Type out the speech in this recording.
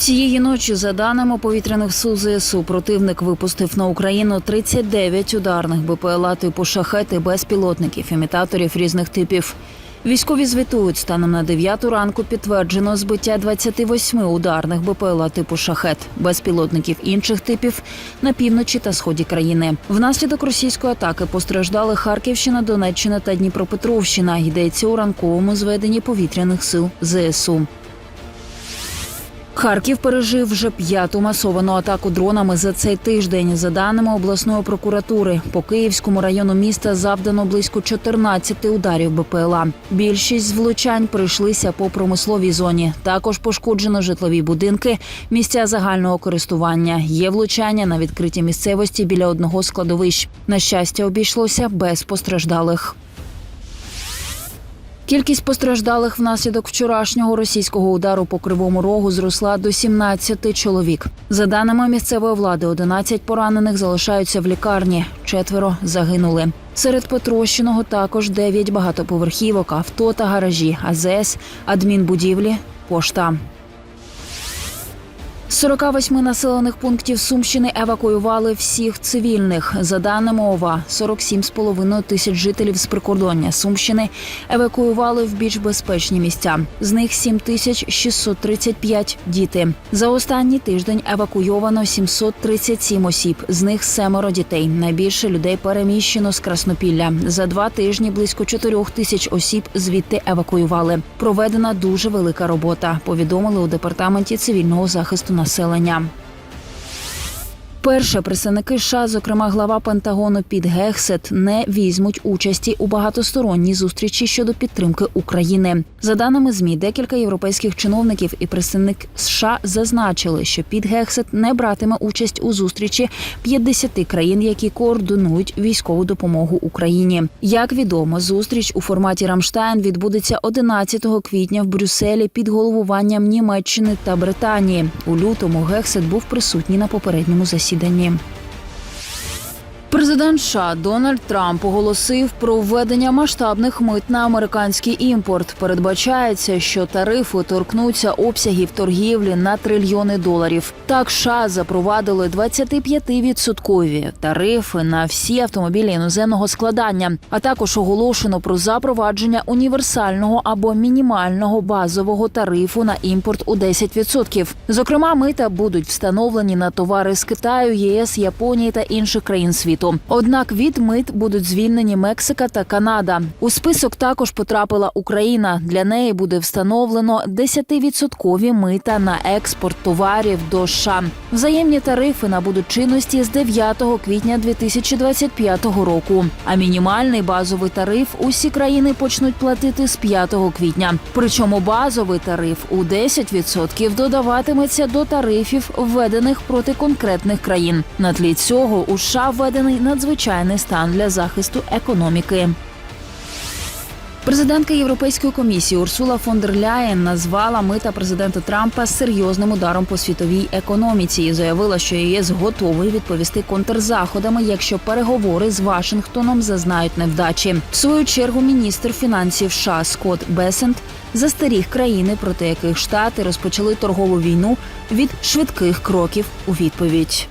Цієї ночі, за даними повітряних сил ЗСУ, противник випустив на Україну 39 ударних БПЛА типу шахети безпілотників, імітаторів різних типів. Військові звітують, станом на 9 ранку підтверджено збиття 28 ударних БПЛА типу шахет, безпілотників інших типів на півночі та сході країни. Внаслідок російської атаки постраждали Харківщина, Донеччина та Дніпропетровщина. Йдеться у ранковому зведенні повітряних сил ЗСУ. Харків пережив вже п'яту масовану атаку дронами за цей тиждень. За даними обласної прокуратури, по Київському району міста завдано близько 14 ударів БПЛА. Більшість з влучань прийшлися по промисловій зоні. Також пошкоджено житлові будинки, місця загального користування. Є влучання на відкритій місцевості біля одного складовищ. На щастя, обійшлося без постраждалих. Кількість постраждалих внаслідок вчорашнього російського удару по кривому рогу зросла до 17 чоловік. За даними місцевої влади, 11 поранених залишаються в лікарні, четверо загинули. Серед потрощеного також 9 багатоповерхівок, авто та гаражі, АЗС, адмінбудівлі, пошта. З 48 населених пунктів Сумщини евакуювали всіх цивільних. За даними ОВА, 47,5 тисяч жителів з прикордоння Сумщини евакуювали в більш безпечні місця. З них 7635 – діти. За останній тиждень евакуйовано 737 осіб. З них семеро дітей. Найбільше людей переміщено з Краснопілля. За два тижні близько 4 тисяч осіб звідти евакуювали. Проведена дуже велика робота. Повідомили у департаменті цивільного захисту населення. Перше представники США, зокрема глава Пентагону Піт Гексет, не візьмуть участі у багатосторонній зустрічі щодо підтримки України. За даними змі, декілька європейських чиновників і представник США зазначили, що Піт Гексет не братиме участь у зустрічі 50 країн, які координують військову допомогу Україні. Як відомо, зустріч у форматі Рамштайн відбудеться 11 квітня в Брюсселі під головуванням Німеччини та Британії. У лютому Гексет був присутній на попередньому засіданні. Віддані. Президент США Дональд Трамп оголосив про введення масштабних мит на американський імпорт. Передбачається, що тарифи торкнуться обсягів торгівлі на трильйони доларів. Так, США запровадили 25-відсоткові тарифи на всі автомобілі іноземного складання, а також оголошено про запровадження універсального або мінімального базового тарифу на імпорт у 10%. Зокрема, мита будуть встановлені на товари з Китаю, ЄС, Японії та інших країн світу. Однак від мит будуть звільнені Мексика та Канада. У список також потрапила Україна. Для неї буде встановлено 10-відсоткові мита на експорт товарів до США. Взаємні тарифи набудуть чинності з 9 квітня 2025 року. А мінімальний базовий тариф усі країни почнуть платити з 5 квітня. Причому базовий тариф у 10% додаватиметься до тарифів, введених проти конкретних країн. На тлі цього у США введений надзвичайний стан для захисту економіки. Президентка Європейської комісії Урсула фон дер Ляєн назвала мита президента Трампа серйозним ударом по світовій економіці і заявила, що ЄС готовий відповісти контрзаходами, якщо переговори з Вашингтоном зазнають невдачі. В свою чергу міністр фінансів США Скотт Бесент застеріг країни, проти яких штати розпочали торгову війну від швидких кроків у відповідь.